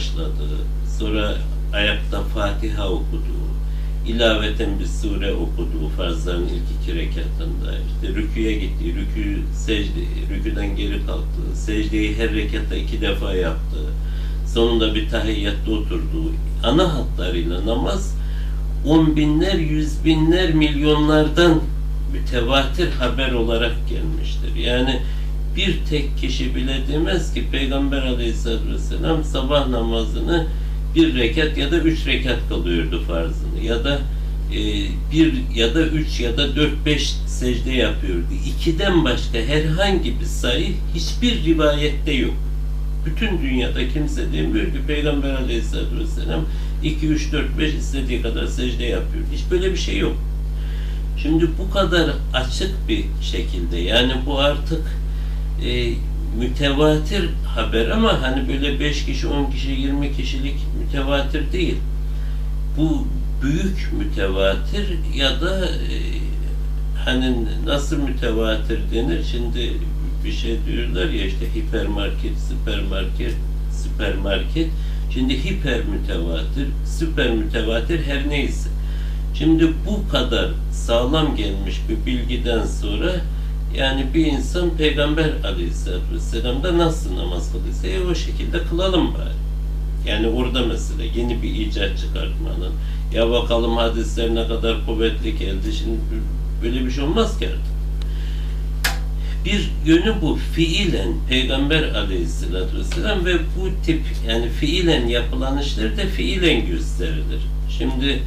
başladı. Sonra ayakta Fatiha okudu. İlaveten bir sure okudu farzların ilk iki rekatında. İşte rüküye gitti, rükü, secde, rüküden geri kalktı. Secdeyi her rekatta iki defa yaptı. Sonunda bir tahiyyatta oturdu. Ana hatlarıyla namaz on binler, yüz binler, milyonlardan mütevatir haber olarak gelmiştir. Yani bir tek kişi bile demez ki Peygamber aleyhissalatü vesselam sabah namazını bir rekat ya da üç rekat kılıyordu farzını ya da e, bir ya da üç ya da dört beş secde yapıyordu. İkiden başka herhangi bir sayı hiçbir rivayette yok. Bütün dünyada kimse demiyor ki Peygamber aleyhissalatü vesselam 2, 3, 4, 5 istediği kadar secde yapıyor. Hiç böyle bir şey yok. Şimdi bu kadar açık bir şekilde yani bu artık e, mütevatir haber ama hani böyle 5 kişi, 10 kişi, 20 kişilik mütevatir değil. Bu büyük mütevatir ya da e, hani nasıl mütevatir denir? Şimdi bir şey diyorlar ya işte hipermarket, süpermarket, süpermarket. Şimdi hiper mütevatir, süper mütevatir her neyse. Şimdi bu kadar sağlam gelmiş bir bilgiden sonra yani bir insan Peygamber Aleyhisselatü Vesselam'da nasıl namaz kıldıysa e, o şekilde kılalım bari. Yani orada mesela yeni bir icat çıkartmanın ya bakalım hadisler ne kadar kuvvetli geldi şimdi böyle bir şey olmaz ki artık. Bir yönü bu fiilen Peygamber Aleyhisselatü Vesselam ve bu tip yani fiilen yapılan işler de fiilen gösterilir. Şimdi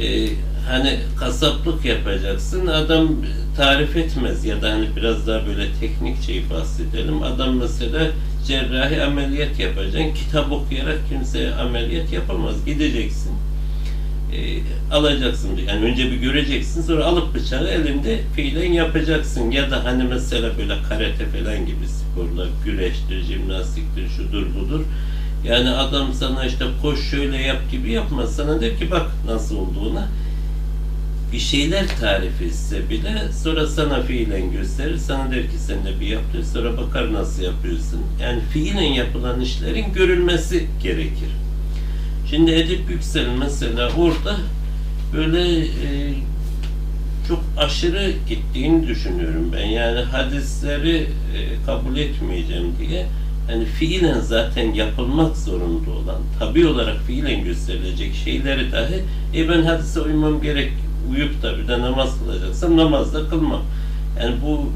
e, hani kasaplık yapacaksın adam tarif etmez ya da hani biraz daha böyle teknik şey bahsedelim. Adam mesela cerrahi ameliyat yapacaksın. Kitap okuyarak kimseye ameliyat yapamaz. Gideceksin. E, alacaksın. Yani önce bir göreceksin sonra alıp bıçağı elinde fiilen yapacaksın. Ya da hani mesela böyle karate falan gibi sporlar, güreştir, jimnastiktir, şudur budur. Yani adam sana işte koş şöyle yap gibi yapmaz. Sana der ki bak nasıl olduğuna bir şeyler tarif etse bile sonra sana fiilen gösterir. Sana der ki sen de bir yap der. Sonra bakar nasıl yapıyorsun. Yani fiilen yapılan işlerin görülmesi gerekir. Şimdi Edip Yüksel mesela orada böyle e, çok aşırı gittiğini düşünüyorum ben. Yani hadisleri e, kabul etmeyeceğim diye yani fiilen zaten yapılmak zorunda olan, tabi olarak fiilen gösterilecek şeyleri dahi e ben hadise uymam gerek, uyup da bir de namaz kılacaksam namazda kılmam. Yani bu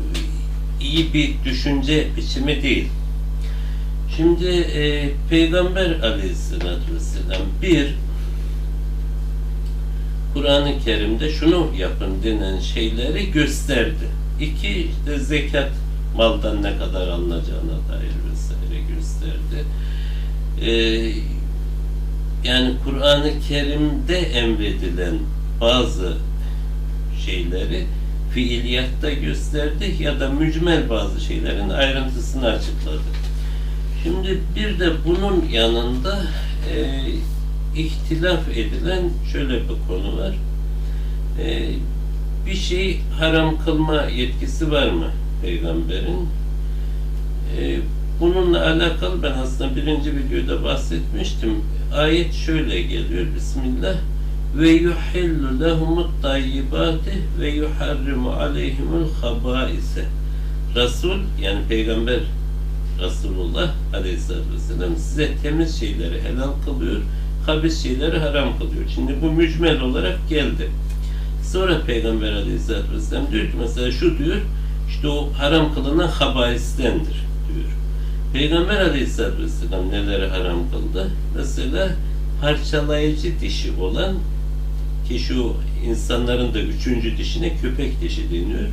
iyi bir düşünce biçimi değil. Şimdi e, Peygamber aleyhissalatü vesselam bir Kur'an-ı Kerim'de şunu yapın denen şeyleri gösterdi. İki işte zekat maldan ne kadar alınacağına dair vesaire gösterdi. Ee, yani Kur'an-ı Kerim'de emredilen bazı şeyleri fiiliyatta gösterdi ya da mücmel bazı şeylerin ayrıntısını açıkladı. Şimdi bir de bunun yanında e, ihtilaf edilen şöyle bir konu var. E, bir şey haram kılma yetkisi var mı peygamberin? E, bununla alakalı ben aslında birinci videoda bahsetmiştim. Ayet şöyle geliyor. Bismillah ve yuhillu lehumut tayyibati ve yuharrimu aleyhimul habaise. Resul yani peygamber Resulullah Aleyhisselatü Vesselam size temiz şeyleri helal kılıyor, habis şeyleri haram kılıyor. Şimdi bu mücmel olarak geldi. Sonra Peygamber Aleyhisselatü Vesselam diyor ki mesela şu diyor, işte o haram kılınan habaistendir diyor. Peygamber Aleyhisselatü Vesselam neleri haram kıldı? Mesela parçalayıcı dişi olan ki şu insanların da üçüncü dişine köpek dişi deniyor.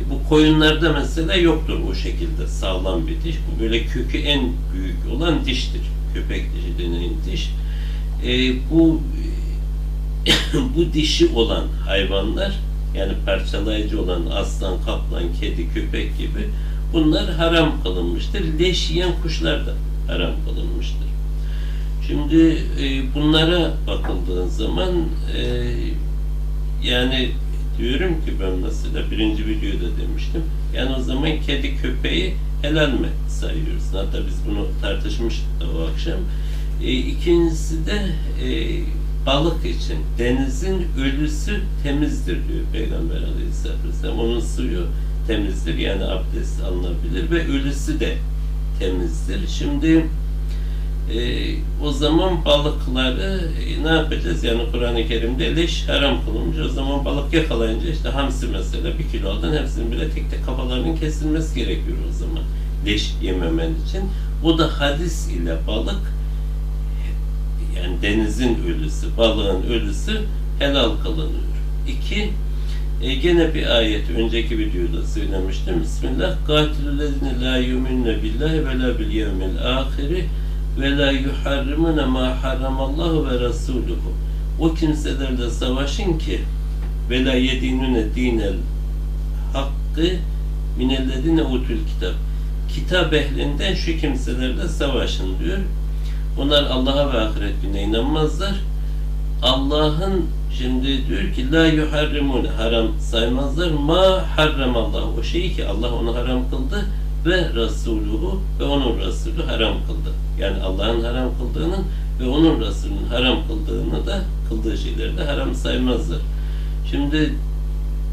E bu koyunlarda mesela yoktur o şekilde sağlam bir diş. Bu böyle kökü en büyük olan diştir. Köpek dişi denen diş. E, bu bu dişi olan hayvanlar yani parçalayıcı olan aslan, kaplan, kedi, köpek gibi bunlar haram kılınmıştır. Leş yiyen kuşlar da haram kılınmıştır. Şimdi e, bunlara bakıldığın zaman e, yani diyorum ki ben mesela birinci videoda demiştim. Yani o zaman kedi köpeği helal mi sayıyoruz? Hatta biz bunu tartışmıştık da o akşam. E, ikincisi de e, balık için denizin ölüsü temizdir diyor Peygamber Aleyhisselatü Vesselam. Onun suyu temizdir yani abdest alınabilir ve ölüsü de temizdir. Şimdi e, o zaman balıkları e, ne yapacağız? Yani Kur'an-ı Kerim'de leş haram kılınmış. O zaman balık yakalayınca işte hamsi mesela bir kilo aldın hepsinin bile tek tek kafalarının kesilmesi gerekiyor o zaman. Leş yememen için. O da hadis ile balık yani denizin ölüsü, balığın ölüsü helal kılınıyor. İki, e, gene bir ayet önceki videoda söylemiştim. Bismillah. Katilüllezine la yuminne billahi ve la bil yevmil ahiri ve la yuharrimune ma harramallahu ve rasuluhu. O kimselerle savaşın ki ve la yedinune dinel hakkı minellezine utul kitap. Kitap ehlinden şu kimselerle savaşın diyor. Onlar Allah'a ve ahiret gününe inanmazlar. Allah'ın şimdi diyor ki la yuharrimune haram saymazlar ma harramallah o şeyi ki Allah onu haram kıldı ve Resuluhu ve onun Resulü haram kıldı. Yani Allah'ın haram kıldığının ve onun Resulünün haram kıldığını da kıldığı şeyleri de haram saymazlar. Şimdi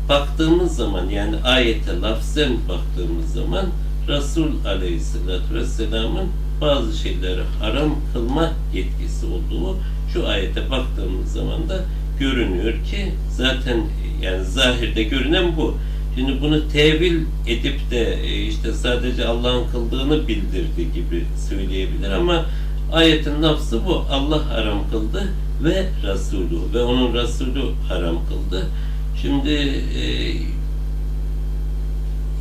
baktığımız zaman yani ayete lafzen baktığımız zaman Resul Aleyhisselatü Vesselam'ın bazı şeyleri haram kılma yetkisi olduğu şu ayete baktığımız zaman da görünüyor ki zaten yani zahirde görünen bu. Şimdi bunu tevil edip de e, işte sadece Allah'ın kıldığını bildirdi gibi söyleyebilir ama ayetin lafzı bu. Allah haram kıldı ve Resulü ve onun Resulü haram kıldı. Şimdi e,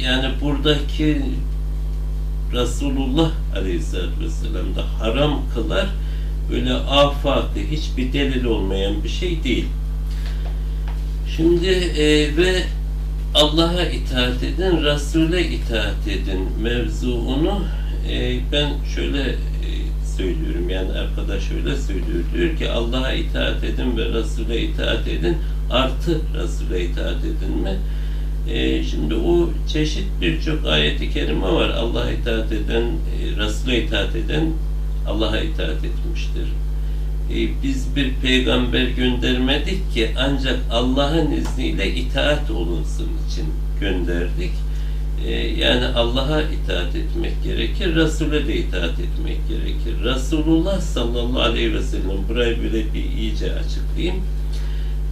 yani buradaki Resulullah Aleyhisselatü Vesselam da haram kılar öyle afakı hiçbir delil olmayan bir şey değil. Şimdi e, ve Allah'a itaat edin, Resul'e itaat edin mevzuunu e, ben şöyle e, söylüyorum yani arkadaş şöyle söylüyor diyor ki Allah'a itaat edin ve Resul'e itaat edin artı Resul'e itaat edin mi? E, şimdi o çeşit birçok ayeti kerime var. Allah'a itaat eden, e, Resul'e itaat eden Allah'a itaat etmiştir. E, biz bir peygamber göndermedik ki ancak Allah'ın izniyle itaat olunsun için gönderdik. E, yani Allah'a itaat etmek gerekir, Resul'e de itaat etmek gerekir. Resulullah sallallahu aleyhi ve sellem burayı böyle bir iyice açıklayayım.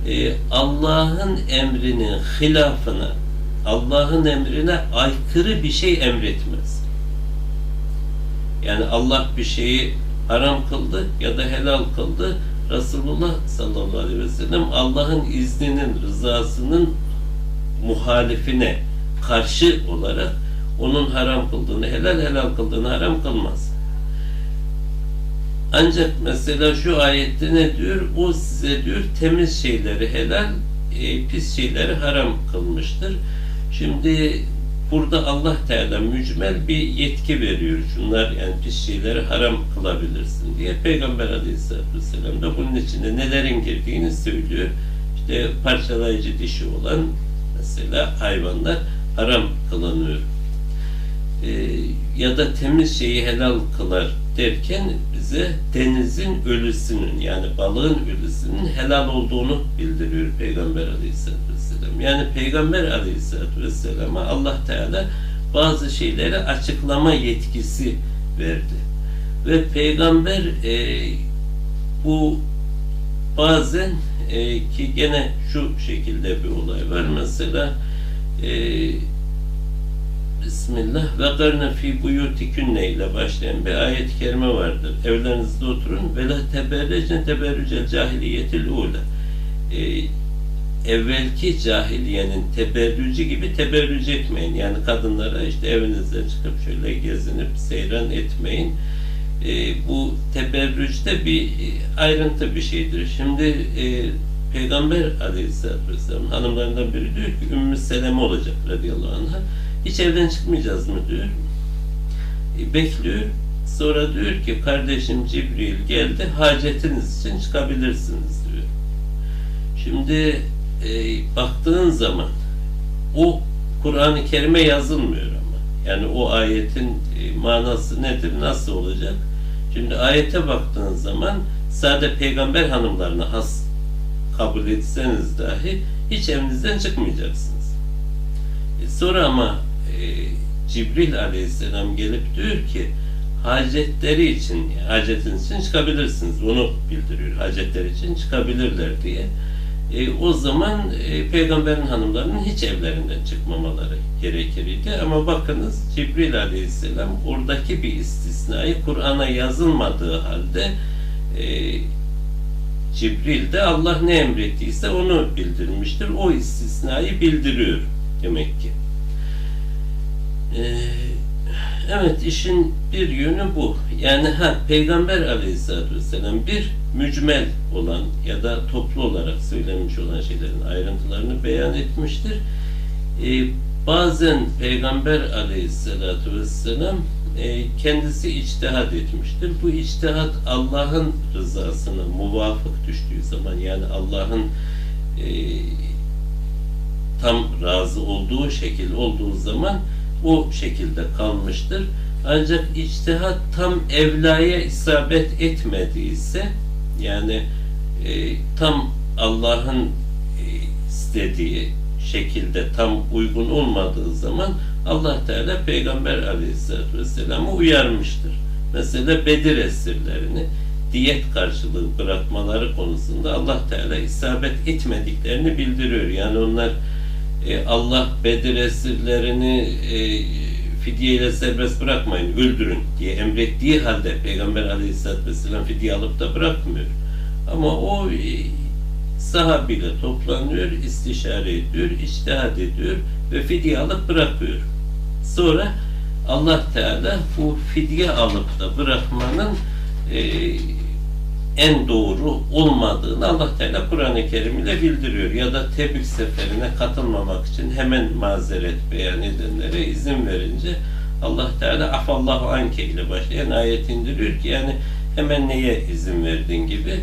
E, Allah'ın emrinin hilafına, Allah'ın emrine aykırı bir şey emretmez. Yani Allah bir şeyi haram kıldı ya da helal kıldı. Resulullah sallallahu aleyhi ve sellem Allah'ın izninin, rızasının muhalifine karşı olarak onun haram kıldığını, helal helal kıldığını haram kılmaz. Ancak mesela şu ayette ne diyor? O size diyor temiz şeyleri helal, e, pis şeyleri haram kılmıştır. Şimdi burada Allah Teala mücmel bir yetki veriyor. Şunlar yani pis şeyleri haram kılabilirsin diye. Peygamber Aleyhisselatü Vesselam da bunun içinde nelerin girdiğini söylüyor. İşte parçalayıcı dişi olan mesela hayvanlar haram kılınıyor. Ee, ya da temiz şeyi helal kılar derken bize denizin ölüsünün yani balığın ölüsünün helal olduğunu bildiriyor Peygamber Aleyhisselatü Vesselam. Yani Peygamber Aleyhisselatü Vesselam'a Allah Teala bazı şeyleri açıklama yetkisi verdi. Ve Peygamber e, bu bazen e, ki gene şu şekilde bir olay var. Mesela e, Bismillah ve garne fi buyutikünne ile başlayan bir ayet-i kerime vardır. Evlerinizde oturun ve la teberrecne teberrücel cahiliyetil ula. Ee, evvelki cahiliyenin teberrücü gibi teberrüc etmeyin. Yani kadınlara işte evinizden çıkıp şöyle gezinip seyran etmeyin. Ee, bu teberrücde bir ayrıntı bir şeydir. Şimdi e, Peygamber Aleyhisselatü Vesselam hanımlarından biri diyor ki Ümmü Seleme olacak radıyallahu anh'a. Hiç evden çıkmayacağız mı diyor. E, bekliyor. Sonra diyor ki kardeşim Cibril geldi hacetiniz için çıkabilirsiniz diyor. Şimdi e, baktığın zaman o Kur'an-ı Kerim'e yazılmıyor ama. Yani o ayetin e, manası nedir, nasıl olacak? Şimdi ayete baktığın zaman sade peygamber hanımlarına has kabul etseniz dahi hiç evinizden çıkmayacaksınız. E sonra ama e, Cibril aleyhisselam gelip diyor ki hacetleri için, hacetiniz için çıkabilirsiniz. Onu bildiriyor. Hacetleri için çıkabilirler diye. E, o zaman e, peygamberin hanımlarının hiç evlerinden çıkmamaları gerekirdi. Ama bakınız Cibril aleyhisselam oradaki bir istisnayı Kur'an'a yazılmadığı halde e, Cibril de Allah ne emrettiyse onu bildirmiştir. O istisnayı bildiriyor demek ki. Ee, evet işin bir yönü bu. Yani ha Peygamber Aleyhisselatü Vesselam bir mücmel olan ya da toplu olarak söylenmiş olan şeylerin ayrıntılarını beyan etmiştir. Ee, bazen Peygamber Aleyhisselatü Vesselam e, kendisi içtihat etmiştir. Bu içtihat Allah'ın rızasına muvafık düştüğü zaman yani Allah'ın e, tam razı olduğu şekil olduğu zaman o şekilde kalmıştır. Ancak içtihat tam evlaya isabet etmediyse yani e, tam Allah'ın e, istediği şekilde tam uygun olmadığı zaman Allah Teala Peygamber Aleyhisselatü Vesselam'ı uyarmıştır. Mesela Bedir esirlerini diyet karşılığı bırakmaları konusunda Allah Teala isabet etmediklerini bildiriyor. Yani onlar e, Allah Bedir esirlerini e, fidyeyle serbest bırakmayın, öldürün diye emrettiği halde Peygamber Aleyhisselatü Vesselam fidye alıp da bırakmıyor. Ama o e, sahabiyle toplanıyor, istişare ediyor, içtihat ediyor ve fidye alıp bırakıyor. Sonra Allah Teala bu fidye alıp da bırakmanın e, en doğru olmadığını Allah Teala Kur'an-ı Kerim ile bildiriyor. Ya da Tebük seferine katılmamak için hemen mazeret beyan edenlere izin verince Allah Teala afallahu anke ile başlayan ayet indiriyor ki yani hemen neye izin verdin gibi.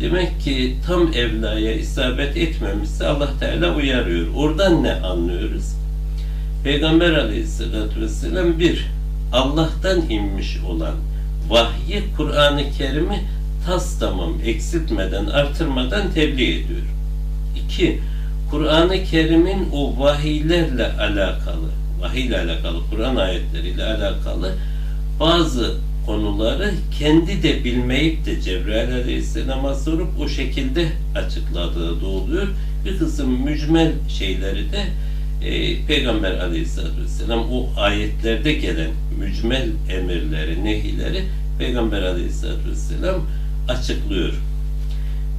Demek ki tam evlaya isabet etmemişse Allah Teala uyarıyor. Oradan ne anlıyoruz? Peygamber aleyhissalatü vesselam bir, Allah'tan inmiş olan vahyi Kur'an-ı Kerim'i tas tamam eksiltmeden, artırmadan tebliğ ediyor. İki, Kur'an-ı Kerim'in o vahiylerle alakalı, vahiyle alakalı, Kur'an ayetleriyle alakalı bazı konuları kendi de bilmeyip de Cebrail Aleyhisselam'a sorup o şekilde açıkladığı da oluyor. Bir kısım mücmel şeyleri de e, Peygamber Aleyhisselatü Vesselam o ayetlerde gelen mücmel emirleri, nehileri Peygamber Aleyhisselatü Vesselam açıklıyor.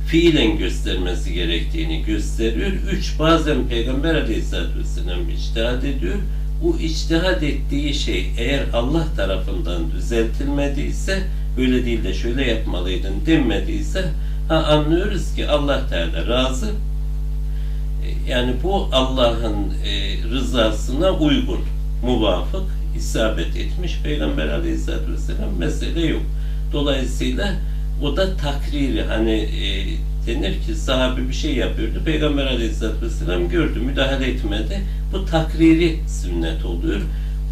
Fiilen göstermesi gerektiğini gösteriyor. Üç, bazen Peygamber Aleyhisselatü Vesselam içtihat ediyor. Bu içtihat ettiği şey eğer Allah tarafından düzeltilmediyse öyle değil de şöyle yapmalıydın denmediyse ha anlıyoruz ki Allah Teala razı e, yani bu Allah'ın e, rızasına uygun, muvafık, isabet etmiş Peygamber Aleyhisselatü Vesselam mesele yok. Dolayısıyla o da takriri hani e, denir ki sahabe bir şey yapıyordu. Peygamber Aleyhisselatü Vesselam gördü, müdahale etmedi. Bu takriri sünnet oluyor.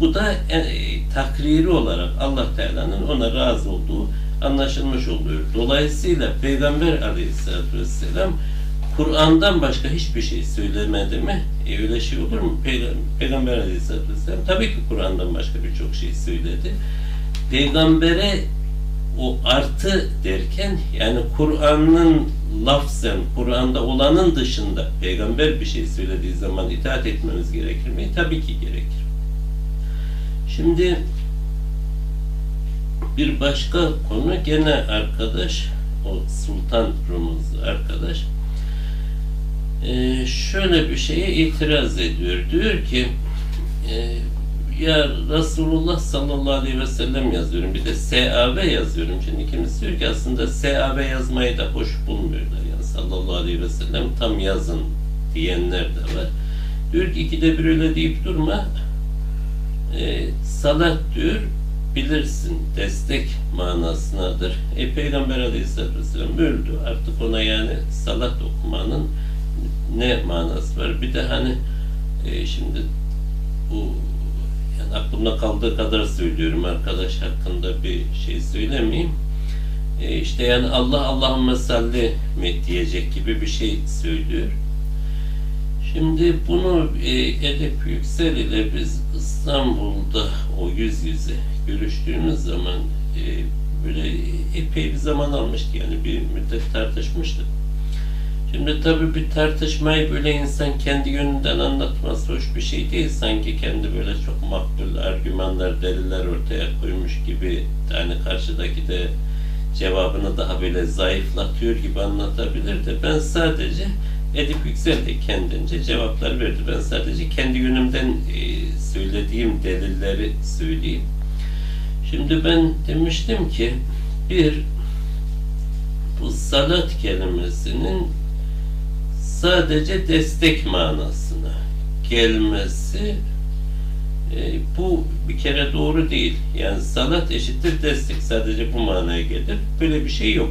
Bu da e, takriri olarak Allah Teala'nın ona razı olduğu anlaşılmış oluyor. Dolayısıyla Peygamber Aleyhisselatü Vesselam Kur'an'dan başka hiçbir şey söylemedi mi? E öyle şey olur mu? Peygamber, Peygamber Aleyhisselatü Vesselam tabii ki Kur'an'dan başka birçok şey söyledi. Peygambere o artı derken yani Kur'an'ın lafzen, Kur'an'da olanın dışında peygamber bir şey söylediği zaman itaat etmemiz gerekir mi? Tabii ki gerekir. Şimdi bir başka konu gene arkadaş o Sultan Rumuz arkadaş e, şöyle bir şeye itiraz ediyor. Diyor ki e, ya Resulullah sallallahu aleyhi ve sellem yazıyorum. Bir de SAV yazıyorum. Şimdi kimisi diyor ki aslında SAV yazmayı da hoş bulmuyorlar. Yani sallallahu aleyhi ve sellem tam yazın diyenler de var. Diyor ki ikide bir öyle deyip durma. E, salat diyor bilirsin destek manasınadır. E Peygamber aleyhisselatü vesselam öldü. Artık ona yani salat okumanın ne manası var? Bir de hani e, şimdi bu yani aklımda kaldığı kadar söylüyorum arkadaş hakkında bir şey söylemeyeyim. E, işte yani Allah Allahümme salli mi diyecek gibi bir şey söylüyor. Şimdi bunu e, Edip Yüksel ile biz İstanbul'da o yüz yüze görüştüğümüz zaman e, böyle epey bir zaman almıştı yani bir müddet tartışmıştık. Şimdi tabii bir tartışmayı böyle insan kendi yönünden anlatması hoş bir şey değil. Sanki kendi böyle çok makbul argümanlar, deliller ortaya koymuş gibi yani karşıdaki de cevabını daha böyle zayıflatıyor gibi anlatabilir de ben sadece Edip Yüksel de kendince cevaplar verdi. Ben sadece kendi yönümden e, söylediğim delilleri söyleyeyim. Şimdi ben demiştim ki bir bu salat kelimesinin sadece destek manasına gelmesi e, bu bir kere doğru değil. Yani salat eşittir destek. Sadece bu manaya gelir. Böyle bir şey yok.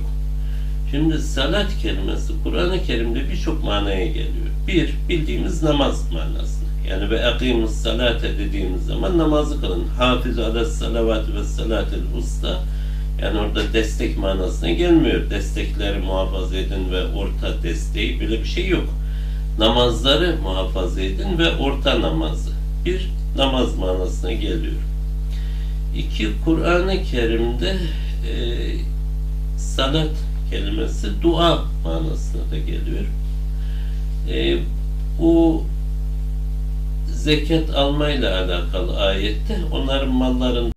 Şimdi salat kelimesi Kur'an-ı Kerim'de birçok manaya geliyor. Bir, bildiğimiz namaz manasına. Yani ve akimus salate dediğimiz zaman namazı kılın. Hafiz ala salavat ve salatil usta. Yani orada destek manasına gelmiyor. Destekleri muhafaza edin ve orta desteği böyle bir şey yok. Namazları muhafaza edin ve orta namazı. Bir, namaz manasına geliyor. İki, Kur'an-ı Kerim'de e, salat kelimesi dua manasına da geliyor. E, bu zekat almayla alakalı ayette onların malların